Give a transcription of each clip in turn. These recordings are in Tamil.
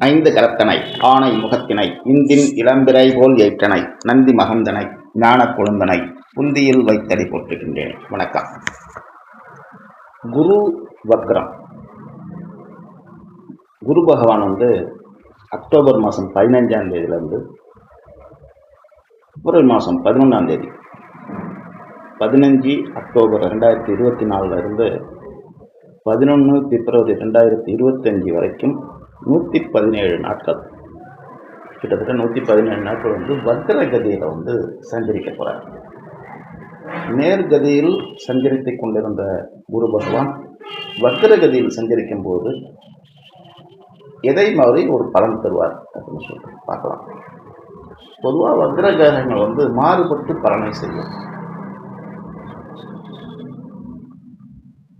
ஐந்து கரத்தனை ஆணை முகத்தினை இந்தின் இளம்பிறை போல் ஏற்றனை நந்தி மகந்தனை ஞான குழந்தனை புந்தியில் வைத்தடி போட்டுகின்றேன் வணக்கம். குரு வக்ரம். குரு பகவான் வந்து அக்டோபர் மாதம் பதினஞ்சாம் தேதியிலேருந்து பிப்ரவரி மாதம் பதினொன்றாம் தேதி பதினஞ்சு அக்டோபர் ரெண்டாயிரத்தி இருபத்தி நாலுலேருந்து பதினொன்று பிப்ரவரி ரெண்டாயிரத்தி இருபத்தஞ்சி வரைக்கும் நூற்றி பதினேழு நாட்கள். கிட்டத்தட்ட நூற்றி பதினேழு நாட்கள் வந்து வக்ரகதியில் வந்து சஞ்சரிக்க போகிறார் நேர்கதியில் சஞ்சரித்துக் கொண்டிருந்த குரு பகவான் வக்ரகதியில் சஞ்சரிக்கும் போது எதை மாதிரி ஒரு பலன் தருவார் அப்படின்னு சொல்லிட்டு பார்க்கலாம். பொதுவாக வக்ரகிரகங்கள் வந்து மாறுபட்டு பலனை செய்யும்.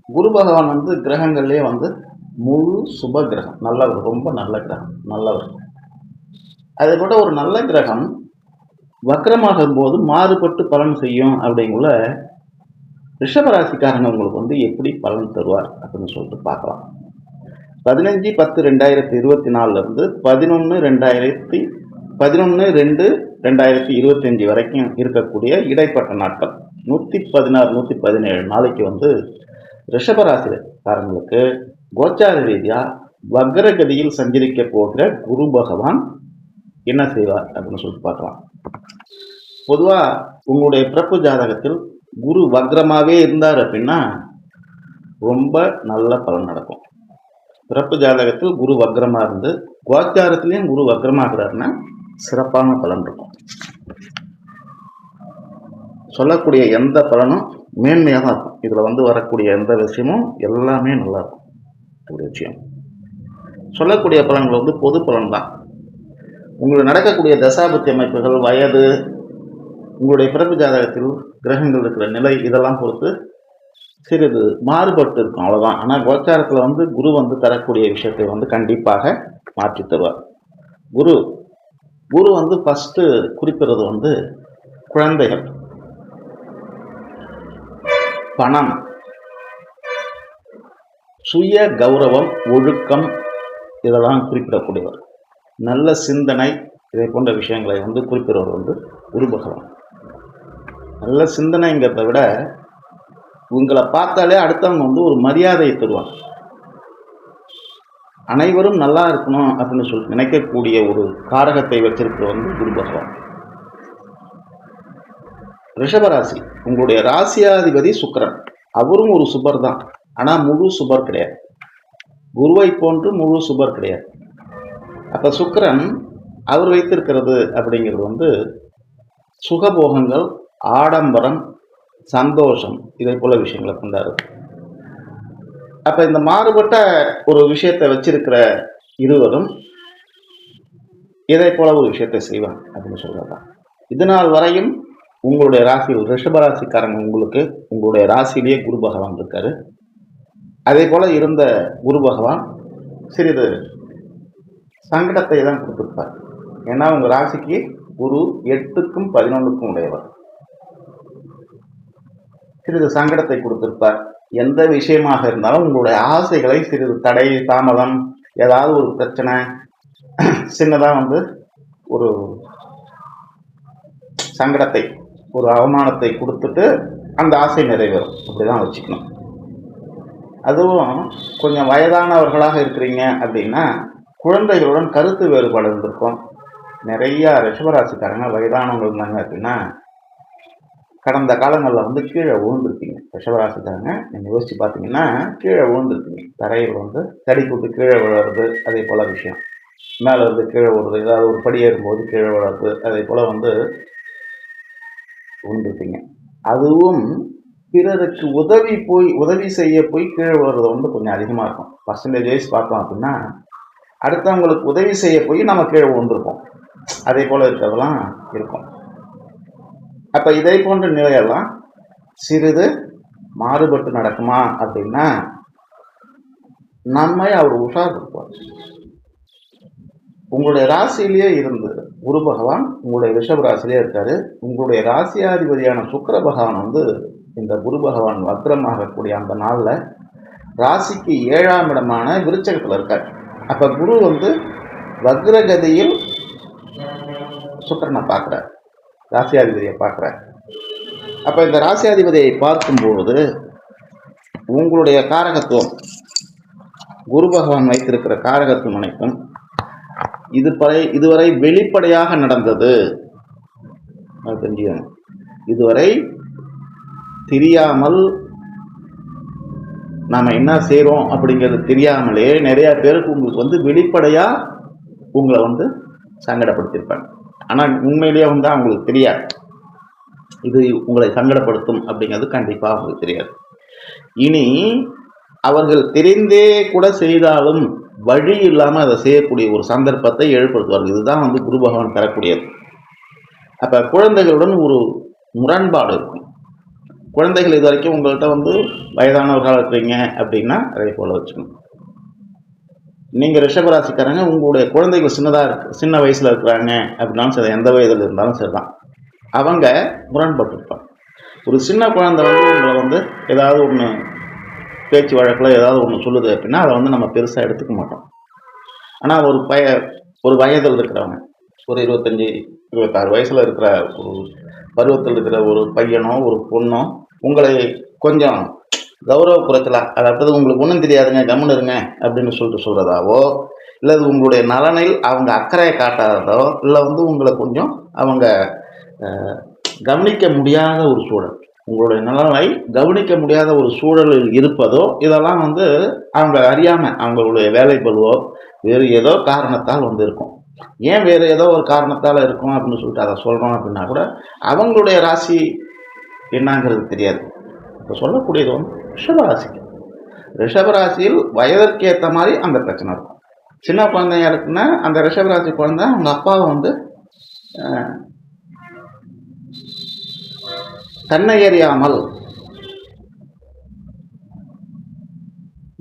குரு பகவான் வந்து கிரகங்கள்லேயே வந்து முழு சுப கிரகம் நல்லவர் ரொம்ப நல்ல கிரகம். நல்லவர். அதை கூட ஒரு நல்ல கிரகம் வக்ரமாகும் போது மாறுபட்டு பலன் செய்யும் அப்படிங்குள்ள ரிஷபராசிக்காரங்க உங்களுக்கு வந்து எப்படி பலன் தருவார் அப்படின்னு சொல்லிட்டு பார்க்கலாம். பதினஞ்சு பத்து ரெண்டாயிரத்தி இருபத்தி நாலுலேருந்து பதினொன்று ரெண்டாயிரத்தி பதினொன்று ரெண்டு ரெண்டாயிரத்தி இருபத்தஞ்சி வரைக்கும் இருக்கக்கூடிய இடைப்பட்ட நாட்கள். நூற்றி பதினாறு நூற்றி பதினேழு நாளைக்கு வந்து ரிஷபராசிக்காரங்களுக்கு கோச்சார ரீதியாக வக்ரகதியில் சஞ்சரிக்க போகிற குரு பகவான் என்ன செய்வார் அப்படின்னு சொல்லிட்டு பார்க்கலாம். பொதுவாக உங்களுடைய பிறப்பு ஜாதகத்தில் குரு வக்ரமாகவே இருந்தார் அப்படின்னா ரொம்ப நல்ல பலன் நடக்கும். பிறப்பு ஜாதகத்தில் குரு வக்ரமாக இருந்து கோச்சாரத்திலையும் குரு வக்ரமாகிறாருன்னா சிறப்பான பலன் இருக்கும். சொல்லக்கூடிய எந்த பலனும் மேன்மையாக தான் இருக்கும். இதில் வந்து வரக்கூடிய எந்த விஷயமும் எல்லாமே நல்லா இருக்கும். ஒரு விஷயம். சொல்லக்கூடிய பலன்கள் வந்து பொது பலன் தான் உங்களுக்கு நடக்கக்கூடிய தசாபத்தி அமைப்புகள் வயது உங்களுடைய பிறப்பு ஜாதகத்தில் கிரகங்கள் இருக்கிற நிலை இதெல்லாம் பொறுத்து சிறிது மாறுபட்டு இருக்கும். அவ்வளோதான் ஆனால் கோச்சாரத்தில் வந்து குரு வந்து தரக்கூடிய விஷயத்தை வந்து கண்டிப்பாக மாற்றி தருவார். குரு குரு வந்து ஃபஸ்ட்டு குறிப்பிடுறது வந்து குழந்தைகள். பணம். சுய கௌரவம் ஒழுக்கம் இதெல்லாம் குறிப்பிடக்கூடியவர். நல்ல சிந்தனை இதை போன்ற விஷயங்களை வந்து குறிப்பிடுவர் வந்து குரு பகவான். நல்ல சிந்தனைங்கிறத விட உங்களை பார்த்தாலே அடுத்தவங்க வந்து ஒரு மரியாதையை தருவாங்க. அனைவரும் நல்லா இருக்கணும் அப்படின்னு சொல்லி நினைக்கக்கூடிய ஒரு காரகத்தை வச்சிருக்கிற வந்து குரு பகவான். ரிஷபராசி உங்களுடைய ராசியாதிபதி சுக்கரன். அவரும் ஒரு சுபர் தான் ஆனால் முழு சுபர் கிடையாது. குருவை போன்று முழு சுபர் கிடையாது. அப்போ சுக்கரன் அவர் வைத்திருக்கிறது அப்படிங்கிறது வந்து சுகபோகங்கள் ஆடம்பரம் சந்தோஷம் இதை போல விஷயங்களை கொண்டாரு அப்போ இந்த மாறுபட்ட ஒரு விஷயத்தை வச்சிருக்கிற இருவரும் இதை போல ஒரு விஷயத்தை செய்வாங்க அப்படின்னு சொல்றதுதான் இதனால் வரையும் உங்களுடைய ராசி ரிஷபராசிக்காரங்க உங்களுக்கு உங்களுடைய ராசியிலேயே குரு பகவான் இருக்காரு. அதே போல் இருந்த குரு பகவான் சிறிது சங்கடத்தை தான் கொடுத்துருப்பார். ஏன்னா உங்கள் ராசிக்கு குரு எட்டுக்கும் பதினொன்றுக்கும் உடையவர். சிறிது சங்கடத்தை கொடுத்திருப்பார். எந்த விஷயமாக இருந்தாலும் உங்களுடைய ஆசைகளை சிறிது தடை தாமதம் ஏதாவது ஒரு பிரச்சனை சின்னதாக வந்து ஒரு சங்கடத்தை ஒரு அவமானத்தை கொடுத்துட்டு அந்த ஆசை நிறைவேறும். அப்படிதான் வச்சுக்கணும். அதுவும் கொஞ்சம் வயதானவர்களாக இருக்கிறீங்க அப்படின்னா குழந்தைகளுடன் கருத்து வேறுபாடு இருந்திருக்கும். நிறையா ரிஷபராசிக்காரங்க வயதானவங்க இருந்தாங்க அப்படின்னா கடந்த காலங்களில் வந்து கீழே விழுந்திருப்பீங்க. ரிஷபராசிக்காரங்க நீங்கள் யோசிச்சு பார்த்தீங்கன்னா கீழே விழுந்திருப்பீங்க. தரையில் வந்து தடி கூட்டு கீழே விழுறது அதே போல் விஷயம். மேலே இருந்து கீழே விழுறது ஏதாவது ஒரு படி ஏறும்போது கீழே விழுறது அதே போல் வந்து விழுந்திருப்பீங்க. அதுவும் பிறருக்கு உதவி போய் உதவி செய்ய போய் கீழே விழுறது வந்து கொஞ்சம் அதிகமாக இருக்கும். பர்சன்டேஜ் வைஸ் பார்த்தோம் அப்படின்னா அடுத்தவங்களுக்கு உதவி செய்ய போய் நம்ம கீழே விழுந்திருப்போம். அதே போல் இருக்கிறதெல்லாம் இருக்கும். அப்போ இதே போன்ற நிலையெல்லாம் சிறிது மாறுபட்டு நடக்குமா அப்படின்னா நம்மை அவர் உஷார்படுத்துவார். உங்களுடைய ராசியிலேயே இருந்து குரு பகவான் உங்களுடைய ரிஷப ராசிலேயே இருக்காரு. உங்களுடைய ராசியாதிபதியான சுக்கர பகவான் வந்து இந்த குரு பகவான் வக்ரமாகக்கூடிய அந்த நாளில் ராசிக்கு ஏழாம் இடமான விருச்சகத்தில் இருக்கார். அப்போ குரு வந்து வக்ரகதியில் சுக்கரனை பார்க்குறார். ராசியாதிபதியை பார்க்குறார். அப்போ இந்த ராசியாதிபதியை பார்க்கும்பொழுது உங்களுடைய காரகத்துவம் குரு பகவான் வைத்திருக்கிற காரகத்துவம் அனைத்தும் இது இதுவரை இதுவரை வெளிப்படையாக நடந்தது. அது தெரிஞ்சுக்கணும். இதுவரை தெரியாமல் நாம் என்ன செய்கிறோம் அப்படிங்கிறது தெரியாமலே நிறையா பேருக்கு உங்களுக்கு வந்து வெளிப்படையாக உங்களை வந்து சங்கடப்படுத்தியிருப்பாங்க. ஆனால் உண்மையிலேயே வந்து அவங்களுக்கு தெரியாது. இது உங்களை சங்கடப்படுத்தும் அப்படிங்கிறது கண்டிப்பாக அவங்களுக்கு தெரியாது. இனி அவர்கள் தெரிந்தே கூட செய்தாலும் வழி இல்லாமல் அதை செய்யக்கூடிய ஒரு சந்தர்ப்பத்தை ஏற்படுத்துவார்கள். இதுதான் வந்து குரு பகவான் தரக்கூடியது. அப்போ குழந்தைகளுடன் ஒரு முரண்பாடு இருக்கும். குழந்தைகள் இது வரைக்கும் உங்கள்கிட்ட வந்து வயதானவர்களாக இருக்கிறீங்க அப்படின்னா அதே போல் வச்சுக்கணும். நீங்கள் ரிஷபராசிக்காரங்க உங்களுடைய குழந்தைகள் சின்னதாக இருக்கு சின்ன வயசில் இருக்கிறாங்க அப்படின்னாலும் சரி எந்த வயதில் இருந்தாலும் சரி தான் அவங்க முரண்பட்டுருப்பாங்க. ஒரு சின்ன குழந்தை வந்து உங்களை வந்து ஏதாவது ஒன்று பேச்சு வழக்கில் ஏதாவது ஒன்று சொல்லுது அப்படின்னா அதை வந்து நம்ம பெருசாக எடுத்துக்க மாட்டோம். ஆனால் ஒரு பய ஒரு வயதில் இருக்கிறவங்க ஒரு இருபத்தஞ்சி இருபத்தாறு வயசில் இருக்கிற ஒரு பருவத்தில் இருக்கிற ஒரு பையனோ ஒரு பொண்ணோ உங்களை கொஞ்சம் கௌரவ குறைச்சலா அதாவது உங்களுக்கு ஒன்றும் தெரியாதுங்க கம்முன்னு இருங்க அப்படின்னு சொல்லிட்டு சொல்கிறதாவோ இல்லை அது உங்களுடைய நலனில் அவங்க அக்கறையை காட்டாததோ இல்லை வந்து உங்களை கொஞ்சம் அவங்க கவனிக்க முடியாத ஒரு சூழல். உங்களுடைய நலனை கவனிக்க முடியாத ஒரு சூழலில் இருப்பதோ இதெல்லாம் வந்து அவங்க அறியாமல் அவங்களுடைய வேலை பலுவோ வேறு ஏதோ காரணத்தால் வந்து இருக்கும். ஏன் வேறு ஏதோ ஒரு காரணத்தால் இருக்கும் அப்படின்னு சொல்லிட்டு அதை சொல்கிறோம் அப்படின்னா கூட அவங்களுடைய ராசி என்னங்கிறது தெரியாது. இப்போ சொல்லக்கூடியது வந்து ரிஷபராசிக்கு. ரிஷபராசியில் வயதிற்கு ஏற்ற மாதிரி அந்த பிரச்சனை இருக்கும். சின்ன குழந்தையா இருக்குன்னா அந்த ரிஷபராசி குழந்தை அவங்க அப்பாவை வந்து தன்னை எறியாமல்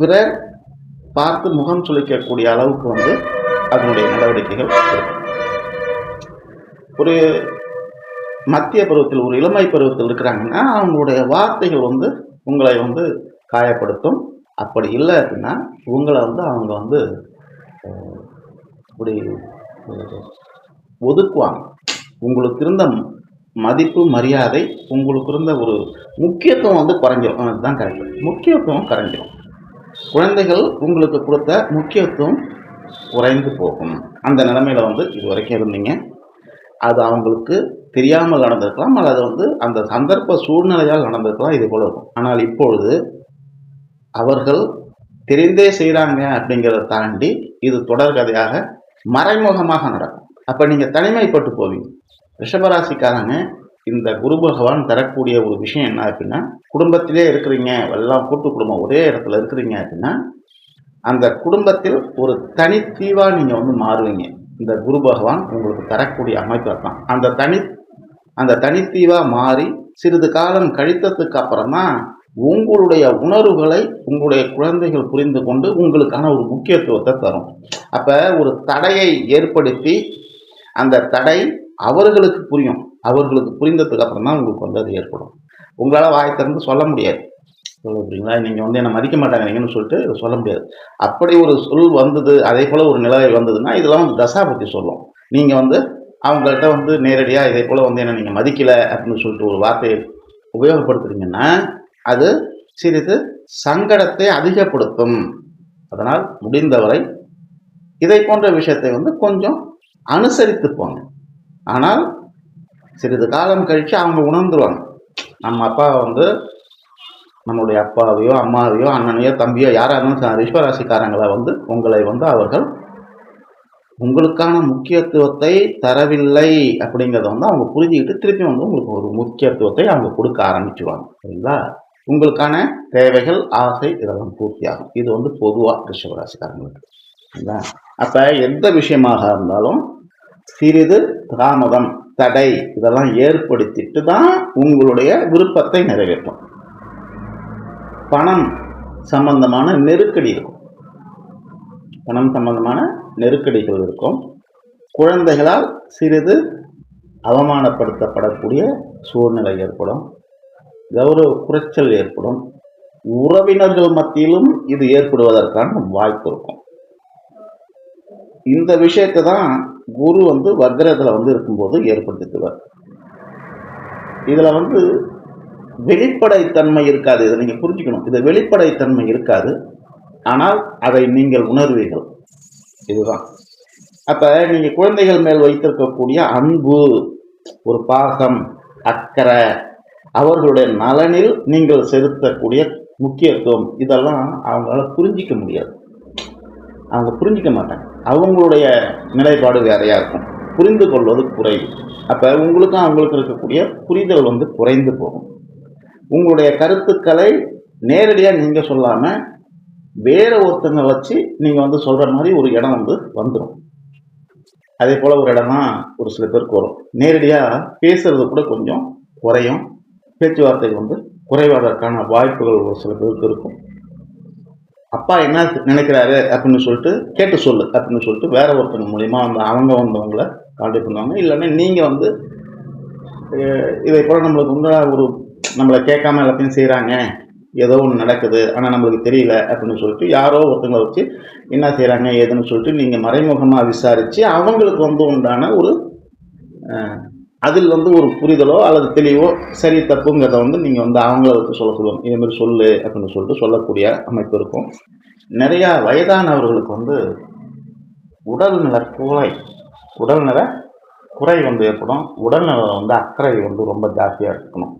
பிறர் பார்த்து முகம் சுழிக்கக்கூடிய அளவுக்கு வந்து அதனுடைய நடவடிக்கைகள் ஒரு மத்திய பருவத்தில் ஒரு இளமை பருவத்தில் இருக்கிறாங்கன்னா அவங்களுடைய வார்த்தைகள் வந்து உங்களை வந்து காயப்படுத்தும். அப்படி இல்லை அப்படின்னா உங்களை வந்து அவங்க வந்து இப்படி ஒதுக்குவாங்க. உங்களுக்கு இருந்த மதிப்பு மரியாதை உங்களுக்கு இருந்த ஒரு முக்கியத்துவம் வந்து குறைஞ்சிடும் அதுதான் கரெக்ட் முக்கியத்துவம் குறைஞ்சிரும். குழந்தைகள் உங்களுக்கு கொடுத்த முக்கியத்துவம் குறைந்து போகும். அந்த நிலைமையில வந்து இது வரைக்கும் இருந்தீங்க. அது அவங்களுக்கு தெரியாமல் நடந்திருக்கலாம். அல்லது வந்து அந்த சந்தர்ப்ப சூழ்நிலையால் நடந்திருக்கலாம். இது போல இருக்கும். ஆனால் இப்பொழுது அவர்கள் தெரிந்தே செய்கிறாங்க அப்படிங்கிறத தாண்டி இது தொடர்கதையாக மறைமுகமாக நடக்கும். அப்போ நீங்கள் தனிமைப்பட்டு போவீங்க. ரிஷபராசிக்காரங்க இந்த குரு பகவான் தரக்கூடிய ஒரு விஷயம் என்ன அப்படின்னா குடும்பத்திலே இருக்கிறீங்க எல்லாம் கூட்டு குடும்பம் ஒரே இடத்துல இருக்கிறீங்க அப்படின்னா அந்த குடும்பத்தில் ஒரு தனித்தீவாக நீங்கள் வந்து மாறுவீங்க. இந்த குரு பகவான் உங்களுக்கு தரக்கூடிய அமைப்பு தான் அந்த தனி அந்த தனித்தீவாக மாறி சிறிது காலம் கழித்ததுக்கு அப்புறமா உங்களுடைய உணர்வுகளை உங்களுடைய குழந்தைகள் புரிந்து கொண்டு உங்களுக்கான ஒரு முக்கியத்துவத்தை தரும். அப்போ ஒரு தடையை ஏற்படுத்தி அந்த தடை அவர்களுக்கு புரியும். அவர்களுக்கு புரிந்ததுக்கு அப்புறம் தான் உங்களுக்கு வந்து அது ஏற்படும். உங்களால் வாய் திறந்து சொல்ல முடியாது. சொல்லுறீங்களா? நீங்கள் வந்து என்னை மதிக்க மாட்டாங்கன்னு சொல்லிட்டு இதை சொல்ல முடியாது. அப்படி ஒரு சொல் வந்தது அதே போல் ஒரு நிலை வந்ததுன்னா இதெல்லாம் வந்து தசா பற்றி சொல்லும் நீங்கள் வந்து அவங்கள்ட்ட வந்து நேரடியாக இதே போல் வந்து என்ன நீங்கள் மதிக்கலை அப்படின்னு சொல்லிட்டு ஒரு வார்த்தையை உபயோகப்படுத்துறீங்கன்னா அது சிறிது சங்கடத்தை அதிகப்படுத்தும். அதனால் முடிந்தவரை இதை போன்ற விஷயத்தை வந்து கொஞ்சம் அனுசரித்து போங்க. ஆனால் சிறிது காலம் கழித்து அவங்க உணர்ந்துருவாங்க. நம்ம அப்பா வந்து நம்மளுடைய அப்பாவையோ அம்மாவையோ அண்ணனையோ தம்பியோ யாராக இருந்தாலும் ரிஷ்வராசிக்காரங்களை வந்து உங்களை வந்து அவர்கள் உங்களுக்கான முக்கியத்துவத்தை தரவில்லை அப்படிங்கிறத வந்து அவங்க புரிஞ்சுக்கிட்டு திருப்பி வந்து உங்களுக்கு ஒரு முக்கியத்துவத்தை அவங்க கொடுக்க ஆரம்பிச்சுருவாங்க. சரிங்களா? உங்களுக்கான தேவைகள் ஆசை இதெல்லாம் பூர்த்தியாகும். இது வந்து பொதுவாக ரிஷபராசிக்காரங்களுக்கு. சரிங்களா? அப்போ எந்த விஷயமாக இருந்தாலும் சிறிது தாமதம் தடை இதெல்லாம் ஏற்படுத்திட்டு தான் உங்களுடைய விருப்பத்தை நிறைவேற்றும். பணம் சம்பந்தமான நெருக்கடி இருக்கும். பணம் சம்பந்தமான நெருக்கடிகள் இருக்கும். குழந்தைகளால் சிறிது அவமானப்படுத்தப்படக்கூடிய சூழ்நிலை ஏற்படும். கௌரவ குறைச்சல் ஏற்படும். உறவினர்கள் மத்தியிலும் இது ஏற்படுவதற்கான வாய்ப்பு இருக்கும். இந்த விஷயத்தை தான் குரு வந்து வக்ரத்தில் வந்து இருக்கும்போது ஏற்படுத்திக்குவார் இதில் வந்து வெளிப்படைத்தன்மை இருக்காது. இதை நீங்கள் புரிஞ்சுக்கணும். இது வெளிப்படைத்தன்மை இருக்காது. ஆனால் அதை நீங்கள் உணர்வீர்கள். இதுதான். அப்போ நீங்கள் குழந்தைகள் மேல் வைத்திருக்கக்கூடிய அன்பு ஒரு பாசம் அக்கறை அவர்களுடைய நலனில் நீங்கள் செலுத்தக்கூடிய முக்கியத்துவம். இதெல்லாம் அவங்களால புரிஞ்சிக்க முடியாது. அவங்க புரிஞ்சிக்க மாட்டாங்க. அவங்களுடைய நிலைப்பாடு வேறையாக இருக்கும். புரிந்து கொள்வது குறைவு அப்போ உங்களுக்கும் அவங்களுக்கும் இருக்கக்கூடிய புரிதல் வந்து குறைந்து போகும். உங்களுடைய கருத்துக்களை நேரடியாக நீங்கள் சொல்லாமல் வேற ஒருத்தங்க வச்சு நீங்கள் வந்து சொல்கிற மாதிரி ஒரு இடம் வந்து வந்துடும் அதே போல் ஒரு இடம் தான் ஒரு சில பேருக்கு வரும். நேரடியாக பேசுறது கூட கொஞ்சம் குறையும். பேச்சுவார்த்தை வந்து குறைவதற்கான வாய்ப்புகள் ஒரு சில பேருக்கு இருக்கும். அப்பா என்ன நினைக்கிறாரு அப்படின்னு சொல்லிட்டு கேட்டு சொல்லு அப்படின்னு சொல்லிட்டு வேற ஒருத்தங்க மூலியமாக வந்து அவங்க வந்தவங்களை காண்டாக்ட் பண்ணுவாங்க. இல்லைன்னா நீங்கள் வந்து இதை போல் நம்மளுக்கு வந்து ஒரு நம்மளை கேட்காம எல்லாத்தையும் செய்கிறாங்க ஏதோ ஒன்று நடக்குது. ஆனால் நம்மளுக்கு தெரியல அப்படின்னு சொல்லிட்டு யாரோ ஒருத்தங்களை வச்சு என்ன செய்கிறாங்க ஏதுன்னு சொல்லிட்டு நீங்கள் மறைமுகமாக விசாரித்து அவங்களுக்கு வந்து உண்டான ஒரு அதில் வந்து ஒரு புரிதலோ அல்லது தெளிவோ சரி தப்புங்கிறத வந்து நீங்கள் வந்து அவங்கள வச்சு சொல்ல சொல்லுவாங்க இதேமாதிரி சொல்லு அப்படின்னு சொல்லிட்டு சொல்லக்கூடிய அமைப்பு இருக்கும். நிறையா வயதானவர்களுக்கு வந்து உடல்நல குறை உடல்நல குறை வந்து ஏற்படும். உடல்நல வந்து அக்கறை வந்து ரொம்ப ஜாஸ்தியாக இருக்கணும்.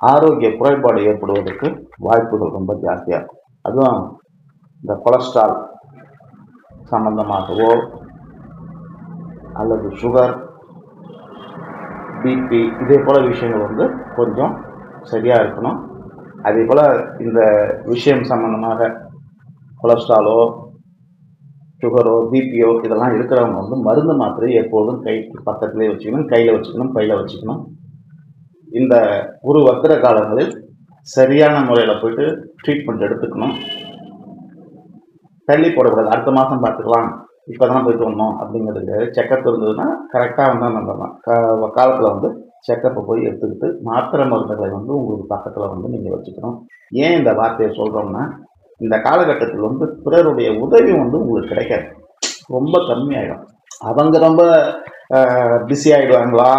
ஆரோக்கிய குறைபாடு ஏற்படுவதற்கு வாய்ப்புகள் ரொம்ப ஜாஸ்தியாக இருக்கும். அதுவும் இந்த கொலஸ்ட்ரால் சம்பந்தமாகவோ அல்லது சுகர் பிபி இதே போல் விஷயங்கள் வந்து கொஞ்சம் சரியாக இருக்கணும். அதே போல் இந்த விஷயம் சம்பந்தமாக கொலஸ்ட்ராலோ சுகரோ பிபியோ இதெல்லாம் இருக்கிறவங்க வந்து மருந்து மாத்திரை எப்போதும் கை பக்கத்துலேயே வச்சுக்கணும் கையில் வச்சுக்கணும் பையில் வச்சுக்கணும். இந்த குரு வக்கர காலங்களில் சரியான முறையில் போயிட்டு ட்ரீட்மெண்ட் எடுத்துக்கணும். தள்ளி போடக்கூடாது. அடுத்த மாதம் பார்த்துக்கலாம். இப்போ தான் போயிட்டு வந்தோம் அப்படிங்கிறது செக்கப் இருந்ததுன்னா கரெக்டாக வந்து நம்ம காலத்தில் வந்து செக்கப்பை போய் எடுத்துக்கிட்டு மாத்திரை மருந்துகளை வந்து உங்களுக்கு பக்கத்தில் வந்து நீங்கள் வச்சுக்கணும். ஏன் இந்த வார்த்தையை சொல்கிறோம்னா இந்த காலகட்டத்தில் வந்து பிறருடைய உதவி வந்து உங்களுக்கு கிடைக்காது. ரொம்ப கம்மியாயிடும். அவங்க ரொம்ப பிஸி ஆகிடுவாங்களா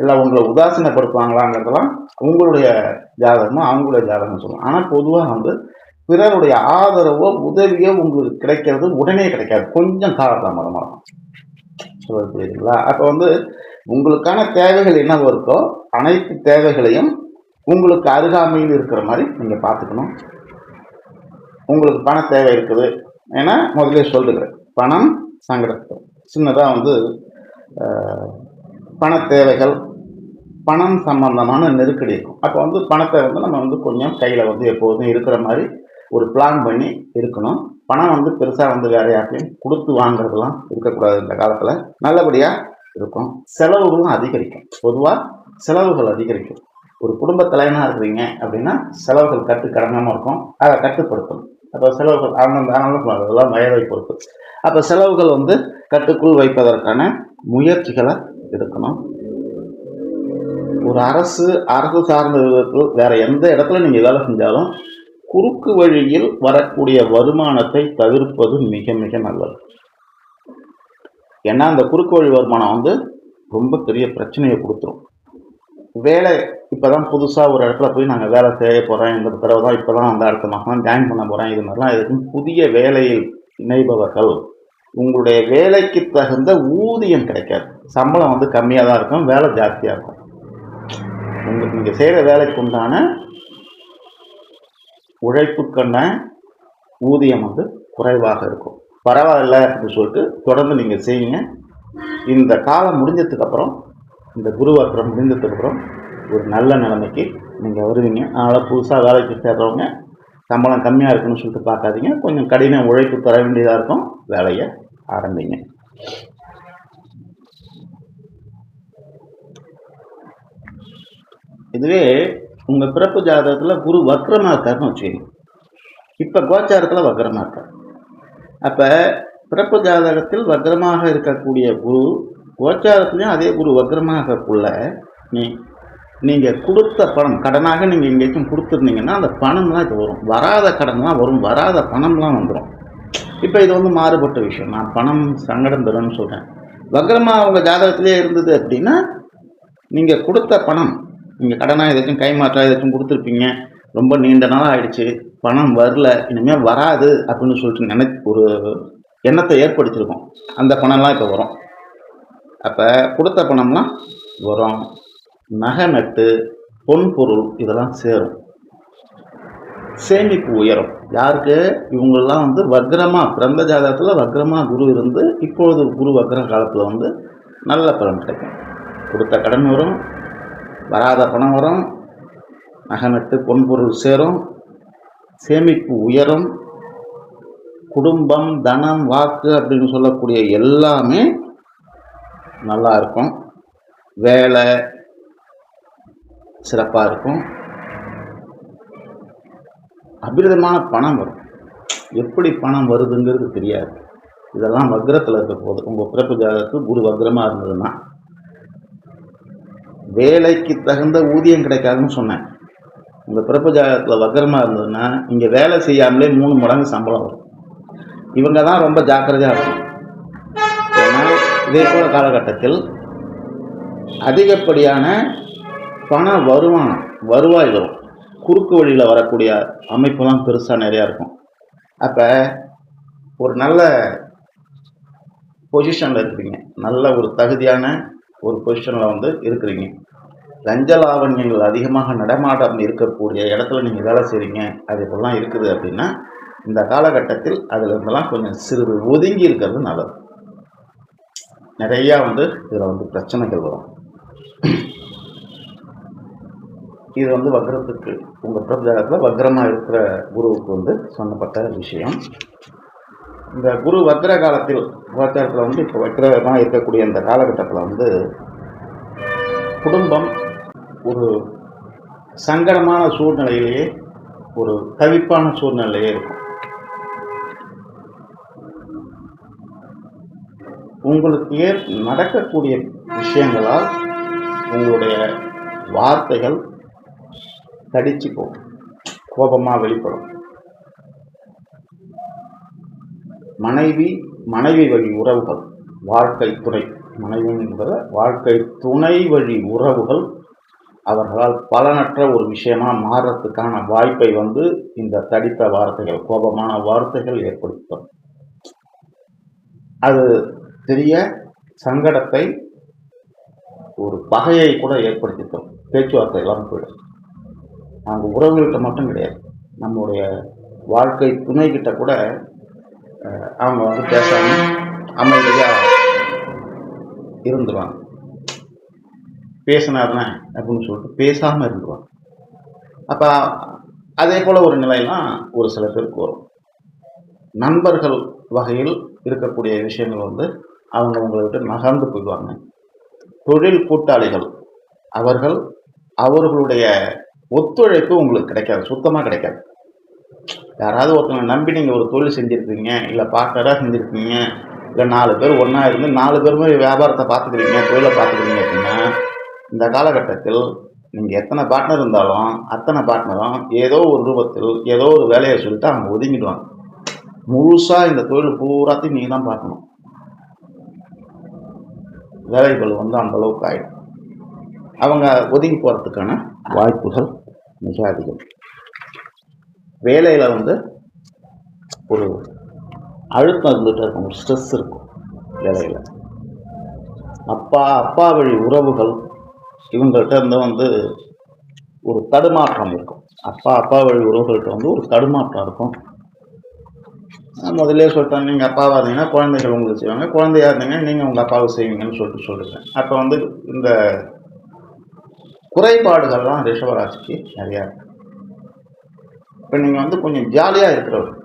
இல்லை உங்களை உதாசீனப்படுத்துவாங்களாங்கிறதெல்லாம் உங்களுடைய ஜாதகமும் அவங்களுடைய ஜாதகம் சொல்லுவோம் ஆனால் பொதுவாக வந்து பிறருடைய ஆதரவோ உதவியோ உங்களுக்கு கிடைக்கிறது உடனே கிடைக்காது. கொஞ்சம் காலதாமதமாகும் சொல்ல புரியுதுங்களா? அப்போ வந்து உங்களுக்கான தேவைகள் என்னவோ இருக்கோ அனைத்து தேவைகளையும் உங்களுக்கு அருகாமையில் இருக்கிற மாதிரி நீங்கள் பார்த்துக்கணும். உங்களுக்கு பண தேவை இருக்குது. ஏன்னா முதல்ல சொல்லுகிறேன் பணம் சங்கடத்தை சின்னதாக வந்து பண தேவைகள் பணம் சம்பந்தமான நெருக்கடி இருக்கும். அப்போ வந்து பணத்தை வந்து நம்ம வந்து கொஞ்சம் கையில் வந்து எப்போதும் இருக்கிற மாதிரி ஒரு பிளான் பண்ணி இருக்கணும். பணம் வந்து பெருசாக வந்து வேற யார்ட்டையும் கொடுத்து வாங்குறதுலாம் இருக்கக்கூடாது இந்த காலத்தில் நல்லபடியாக இருக்கும். செலவுகளும் அதிகரிக்கும். பொதுவாக செலவுகள் அதிகரிக்கும். ஒரு குடும்ப தலைவனாக இருக்கிறீங்க அப்படின்னா செலவுகள் கட்டு கடங்காமல் இருக்கும். அதை கட்டுப்படுத்தணும் அப்போ செலவுகள் அவங்க அதெல்லாம் வயதை பொறுத்து அப்போ செலவுகள் வந்து கட்டுக்குள் வைப்பதற்கான முயற்சிகளை எடுக்கணும். ஒரு அரசு அரசு சார்ந்த விதத்தில் வேற எந்த இடத்துல நீங்கள் வேலை செஞ்சாலும் குறுக்கு வழியில் வரக்கூடிய வருமானத்தை தவிர்ப்பது மிக மிக நல்லது. ஏன்னா அந்த குறுக்கு வழி வருமானம் வந்து ரொம்ப பெரிய பிரச்சனையை கொடுத்துரும். வேலை இப்போதான் புதுசாக ஒரு இடத்துல போய் நாங்கள் வேலை செய்ய போகிறோம் இந்த தடவை தான் இப்போ தான் அந்த அடுத்த மாதம் ஜாயின் பண்ண போகிறேன் இது மாதிரிலாம் எதுக்கும் புதிய வேலையில் இணைபவர்கள் உங்களுடைய வேலைக்கு தகுந்த ஊதியம் கிடைக்காது. சம்பளம் வந்து கம்மியாக தான் இருக்கும் வேலை ஜாஸ்தியாக இருக்கும். உங்களுக்கு நீங்கள் செய்கிற வேலைக்கு உண்டான உழைப்புக்கான ஊதியம் வந்து குறைவாக இருக்கும். பரவாயில்ல அப்படின்னு சொல்லிட்டு தொடர்ந்து நீங்கள் செய்யுங்க. இந்த காலம் முடிஞ்சதுக்கப்புறம் இந்த குருவாக்கிரம் முடிஞ்சதுக்கப்புறம் ஒரு நல்ல நிலைமைக்கு நீங்கள் வருவீங்க. அதனால் புதுசாக வேலைக்கு சேர்றவங்க சம்பளம் கம்மியாக இருக்குன்னு சொல்லிட்டு பார்க்காதீங்க. கொஞ்சம் கடின உழைப்பு தர வேண்டியதாக இருக்கும். வேலையை ஆரம்பிங்க. இதுவே உங்கள் பிறப்பு ஜாதகத்தில் குரு வக்ரமாக இருக்காருன்னு வச்சுக்கோங்க. இப்போ கோச்சாரத்தில் வக்ரமாக இருக்கார் அப்போ பிறப்பு ஜாதகத்தில் வக்ரமாக இருக்கக்கூடிய குரு கோச்சாரத்துலேயும் அதே குரு வக்ரமாக இருக்கக்குள்ள நீ நீங்கள் கொடுத்த பணம் கடனாக நீங்கள் எங்கேயாச்சும் கொடுத்துருந்தீங்கன்னா அந்த பணம்லாம் இப்போ வரும். வராத கடன்லாம் வரும். வராத பணம்லாம் வந்துடும் இப்போ இது வந்து மாறுபட்ட விஷயம். நான் பணம் சங்கடம் பெறும்னு சொல்கிறேன் வக்ரமா அவங்க ஜாதகத்திலே இருந்தது அப்படின்னா நீங்கள் கொடுத்த பணம் நீங்கள் கடனாக ஏதாச்சும் கைமாற்றா ஏதாச்சும் கொடுத்துருப்பீங்க. ரொம்ப நீண்ட நாள் ஆயிடுச்சு. பணம் வரல. இனிமேல் வராது அப்படின்னு சொல்லிட்டு நினை ஒரு எண்ணத்தை ஏற்படுத்தியிருக்கோம். அந்த பணம்லாம் இப்போ வரும். அப்போ கொடுத்த பணம்லாம் வரும். நகை நட்டு பொன் பொருள் இதெல்லாம் சேரும். சேமிப்பு உயரும். யாருக்கு? இவங்கெல்லாம் வந்து வக்ரமாக பிறந்த ஜாதகத்தில் வக்ரமாக குரு இருந்து இப்பொழுது குரு வக்ரம் காலத்தில் வந்து நல்ல பலன் கிடைக்கும். கொடுத்த கடன் வரும் வராத பணம் வரும் நகமிட்டு பொன்பொருள் சேரும் சேமிப்பு உயரும் குடும்பம் தனம் வாக்கு அப்படின்னு சொல்லக்கூடிய எல்லாமே நல்லா இருக்கும். வேலை சிறப்பாக இருக்கும். அபிரதமான பணம் வரும். எப்படி பணம் வருதுங்கிறது தெரியாது. இதெல்லாம் வக்ரத்தில் இருக்க போது உங்கள் பிறப்பு ஜாதகத்துக்கு குரு வக்ரமாக இருந்ததுன்னா வேலைக்கு தகுந்த ஊதியம் கிடைக்காதுன்னு சொன்னேன். உங்கள் பிறப்பு ஜாதகத்தில் வக்ரமாக இருந்ததுன்னா இங்கே வேலை செய்யாமலே மூணு மடங்கு சம்பளம் வரும். இவங்க தான் ரொம்ப ஜாக்கிரதையாக இருக்கும் ஏன்னா இதே போல காலகட்டத்தில் அதிகப்படியான பண வருமானம் வருவாய் வரும். குறுக்கு வழியில் வரக்கூடிய அமைப்புலாம் பெருசாக நிறையா இருக்கும். அப்போ ஒரு நல்ல பொசிஷனில் இருக்கிறீங்க. நல்ல ஒரு தகுதியான ஒரு பொசிஷனில் வந்து இருக்கிறீங்க. லஞ்ச லாவண்யங்கள் அதிகமாக நடமாட்டம் இருக்கக்கூடிய இடத்துல நீங்கள் வேலை செய்கிறீங்க அது இப்பெல்லாம் இருக்குது அப்படின்னா இந்த காலகட்டத்தில் அதிலிருந்தெல்லாம் கொஞ்சம் சிறிது ஒதுங்கி இருக்கிறது நல்லது. நிறையா வந்து இதில் வந்து பிரச்சனைகள் வரும். இது வந்து வக்ரத்துக்கு உங்கள் பிரபஞ்சத்தில் வக்ரமாக இருக்கிற குருவுக்கு வந்து சொன்னப்பட்ட விஷயம். இந்த குரு வக்ர காலத்தில் கோச்சாரத்தில் வந்து இப்போ வக்ரமாக இருக்கக்கூடிய இந்த காலகட்டத்தில் வந்து குடும்பம் ஒரு சங்கடமான சூழ்நிலையிலேயே ஒரு தவிப்பான சூழ்நிலையே இருக்கும். உங்களுக்கு ஏற் நடக்கக்கூடிய விஷயங்களால் உங்களுடைய வார்த்தைகள் தடிச்சு போகும். கோபமாக வெளிப்படும். மனைவி மனைவி வழி உறவுகள் வாழ்க்கை துணை. மனைவி என்பது வாழ்க்கை துணை வழி உறவுகள். அவர்களால் பலனற்ற ஒரு விஷயமா மாறுறதுக்கான வாய்ப்பை வந்து இந்த தடித்த வார்த்தைகள் கோபமான வார்த்தைகள் ஏற்படுத்தும். அது பெரிய சங்கடத்தை ஒரு பகையை கூட ஏற்படுத்தி தரும் பேச்சுவார்த்தை எல்லாம் போயிடும். நாங்கள் உறவுகள்கிட்ட மட்டும் கிடையாது. நம்முடைய வாழ்க்கை துணைக்கிட்ட கூட அவங்க வந்து பேசாம அமைதியாக இருந்துருவாங்க. பேசினாருனே அப்படின்னு சொல்லிட்டு பேசாமல் இருந்துருவாங்க. அப்போ அதே போல் ஒரு நிலையெல்லாம் ஒரு சில பேருக்கு வரும். நண்பர்கள் வகையில் இருக்கக்கூடிய விஷயங்கள் வந்து அவங்க உங்களை விட்டு நகர்ந்து போயிடுவாங்க. தொழில் கூட்டாளிகள் அவர்கள் அவர்களுடைய ஒத்துழைப்பு உங்களுக்கு கிடைக்காது சுத்தமாக கிடைக்காது. யாராவது ஒருத்தவங்க நம்பி நீங்கள் ஒரு தொழில் செஞ்சுருக்கீங்க இல்லை பார்ட்னராக செஞ்சுருக்கீங்க இல்லை நாலு பேர் ஒன்றா இருந்து நாலு பேருமே வியாபாரத்தை பார்த்துக்கிறீங்க தொழிலை பார்த்துக்கிறீங்க அப்படின்னா இந்த காலகட்டத்தில் நீங்கள் எத்தனை பார்ட்னர் இருந்தாலும் அத்தனை பார்ட்னரும் ஏதோ ஒரு ரூபத்தில் ஏதோ ஒரு வேலையை சொல்லிட்டு அவங்க ஒதுங்கிடுவாங்க. முழுசாக இந்த தொழில் பூராத்தையும் நீங்கள் தான் பார்க்கணும். வேலைகள் வந்து அந்த அளவுக்கு அவங்க ஒதுங்கி போகிறதுக்கான வாய்ப்புகள் மிக அதிகம் வேலையில் வந்து ஒரு அழுத்தம் இருந்துகிட்டே இருக்கும் ஒரு ஸ்ட்ரெஸ் இருக்கும் வேலையில். அப்பா அப்பா வழி உறவுகள் இவங்கள்ட்ட இருந்து வந்து ஒரு தடுமாற்றம் இருக்கும். அப்பா அப்பா வழி உறவுகள்கிட்ட வந்து ஒரு தடுமாற்றம் இருக்கும். நான் முதல்ல சொல்லிட்டேன் நீங்கள் அப்பாவாக இருந்தீங்கன்னா குழந்தைகள் உங்களுக்கு செய்வாங்க குழந்தையா இருந்தீங்கன்னா நீங்கள் உங்கள் அப்பாவுக்கு செய்வீங்கன்னு சொல்லிட்டு சொல்லிட்டேன். அப்போ வந்து இந்த குறைபாடுகள்லாம் ரிஷபராசிக்கு நிறையா இருக்கு. இப்போ நீங்கள் வந்து கொஞ்சம் ஜாலியாக இருக்கிறவர்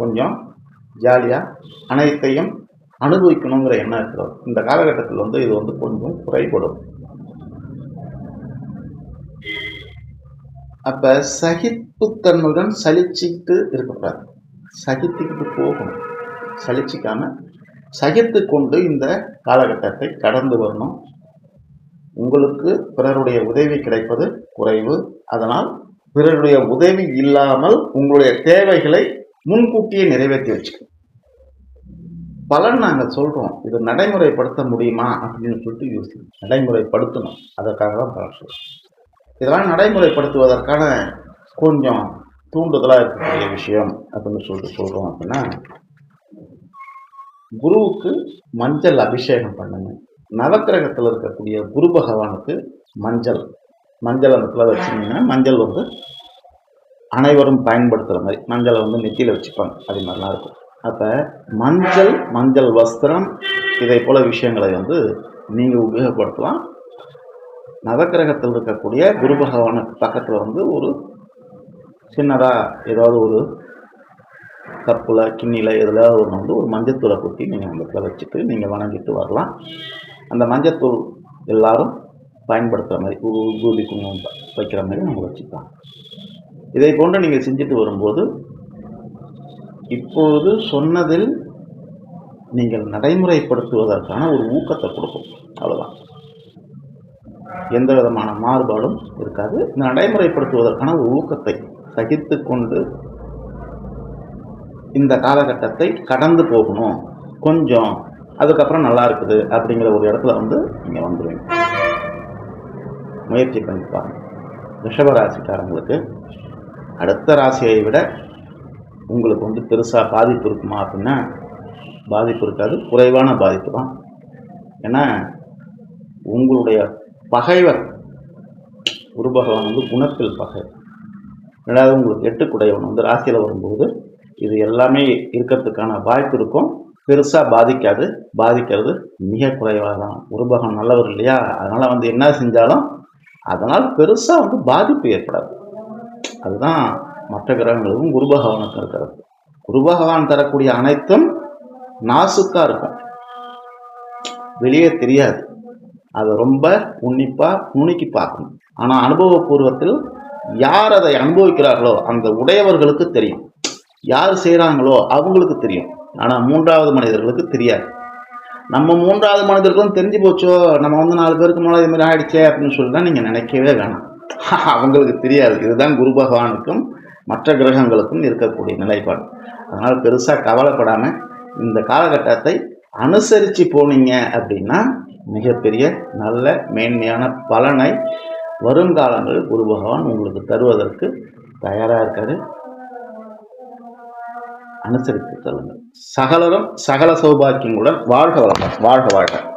கொஞ்சம் ஜாலியாக அனைத்தையும் அனுபவிக்கணுங்கிற எண்ணம் இருக்கிறவர் இந்த காலகட்டத்தில் வந்து இது வந்து கொஞ்சம் குறைபடும். அப்போ சகிப்புத்தன்மையுடன் சலிச்சிட்டு இருக்கக்கூடாது. சகித்துக்கிட்டு போகணும். சலிச்சிக்காமல் சகித்து கொண்டு இந்த காலகட்டத்தை கடந்து வரணும். உங்களுக்கு பிறருடைய உதவி கிடைப்பது குறைவு. அதனால் பிறருடைய உதவி இல்லாமல் உங்களுடைய தேவைகளை முன்கூட்டியே நிறைவேற்றி வச்சுக்கணும். பலன் நாங்கள் சொல்கிறோம் இது நடைமுறைப்படுத்த முடியுமா அப்படின்னு சொல்லிட்டு யோசிக்கணும் நடைமுறைப்படுத்தணும். அதற்காக தான் பலன் சொல்கிறோம் இதெல்லாம் நடைமுறைப்படுத்துவதற்கான கொஞ்சம் தூண்டுதலாக இருக்கக்கூடிய விஷயம் அப்படின்னு சொல்லிட்டு சொல்கிறோம் அப்படின்னா குருவுக்கு மஞ்சள் அபிஷேகம் பண்ணுங்க. நவக்கிரகத்தில் இருக்கக்கூடிய குரு பகவானுக்கு மஞ்சள். மஞ்சள் அந்த இடத்துல வச்சிங்கன்னா மஞ்சள் வந்து அனைவரும் பயன்படுத்துகிற மாதிரி மஞ்சளை வந்து நெத்தியில் வச்சுப்பாங்க. அது மாதிரிலாம் இருக்கும். அப்போ மஞ்சள் மஞ்சள் வஸ்திரம் இதை போல் விஷயங்களை வந்து நீங்கள் உபயோகப்படுத்தலாம். நவக்கிரகத்தில் இருக்கக்கூடிய குரு பகவானுக்கு பக்கத்தில் வந்து ஒரு சின்னதாக ஏதாவது ஒரு கப்பில் கிண்ணியில் எதுலையாவது ஒன்று வந்து ஒரு மஞ்சத்தூளை கொட்டி நீங்கள் அந்த வச்சுட்டு நீங்கள் வணங்கிட்டு வரலாம். அந்த மஞ்சத்தூள் எல்லாரும் பயன்படுத்துகிற மாதிரி ஊதி குங்குமம் வைக்கிற மாதிரி நம்ம வச்சுக்கலாம். இதை போன்று நீங்கள் செஞ்சுட்டு வரும்போது இப்போது சொன்னதில் நீங்கள் நடைமுறைப்படுத்துவதற்கான ஒரு ஊக்கத்தை கொடுக்கும். அவ்வளோதான் எந்த விதமான மாறுபாடும் இருக்காது. இந்த நடைமுறைப்படுத்துவதற்கான ஒரு ஊக்கத்தை சகித்து கொண்டு இந்த காலகட்டத்தை கடந்து போகணும். கொஞ்சம் அதுக்கப்புறம் நல்லா இருக்குது அப்படிங்கிற ஒரு இடத்துல வந்து நீங்கள் வந்துடுவீங்க முயற்சி பண்ணி பாருங்கள் ரிஷபராசிக்காரங்களுக்கு அடுத்த ராசியை விட உங்களுக்கு வந்து பெருசாக பாதிப்பு இருக்குமா அப்படின்னா பாதிப்பு இருக்காது. குறைவான பாதிப்பு தான். ஏன்னா உங்களுடைய பகைவர் குரு பகவான் வந்து குணத்தில் பகை. ரெண்டாவது உங்களுக்கு எட்டுக்குடையவன் வந்து ராசியில் வரும்போது இது எல்லாமே இருக்கிறதுக்கான வாய்ப்பு இருக்கும். பெருசாக பாதிக்காது. பாதிக்கிறது மிக குறைவாக தான் குரு நல்லவர் இல்லையா? அதனால் வந்து என்ன செஞ்சாலும் அதனால் பெருசாக வந்து பாதிப்பு ஏற்படாது. அதுதான் மற்ற கிரகங்களுக்கும் குரு பகவானுக்கு இருக்கிறது. குரு பகவான் தரக்கூடிய அனைத்தும் நாசுக்காக இருக்கும். வெளியே தெரியாது. அதை ரொம்ப உன்னிப்பாக நுணுக்கி பார்க்கணும். ஆனால் அனுபவபூர்வத்தில் யார் அதை அனுபவிக்கிறார்களோ அந்த உடையவர்களுக்கு தெரியும். யார் செய்கிறாங்களோ அவங்களுக்கு தெரியும். ஆனால் மூன்றாவது மனிதர்களுக்கு தெரியாது. நம்ம மூன்றாவது மனிதர்களும் தெரிஞ்சு போச்சோ? நம்ம வந்து நாலு பேருக்கு மேலே இது மாதிரி ஆயிடுச்சே அப்படின்னு சொல்லிதான் நீங்கள் நினைக்கவே வேணாம். அவங்களுக்கு தெரியாது. இதுதான் குரு பகவானுக்கும் மற்ற கிரகங்களுக்கும் இருக்கக்கூடிய நிலைப்பாடு. அதனால் பெருசாக கவலைப்படாமல் இந்த காலகட்டத்தை அனுசரித்து போனீங்க அப்படின்னா மிகப்பெரிய நல்ல மேன்மையான பலனை வருங்காலங்களில் குரு பகவான் உங்களுக்கு தருவதற்கு தயாராக இருக்காரு. அனுசரித்து செல்லுங்கள் சகலரும் சகல சௌபாக்கியங்களுடன் வாழ்க வளமுடன் வாழ்க வாழ்க.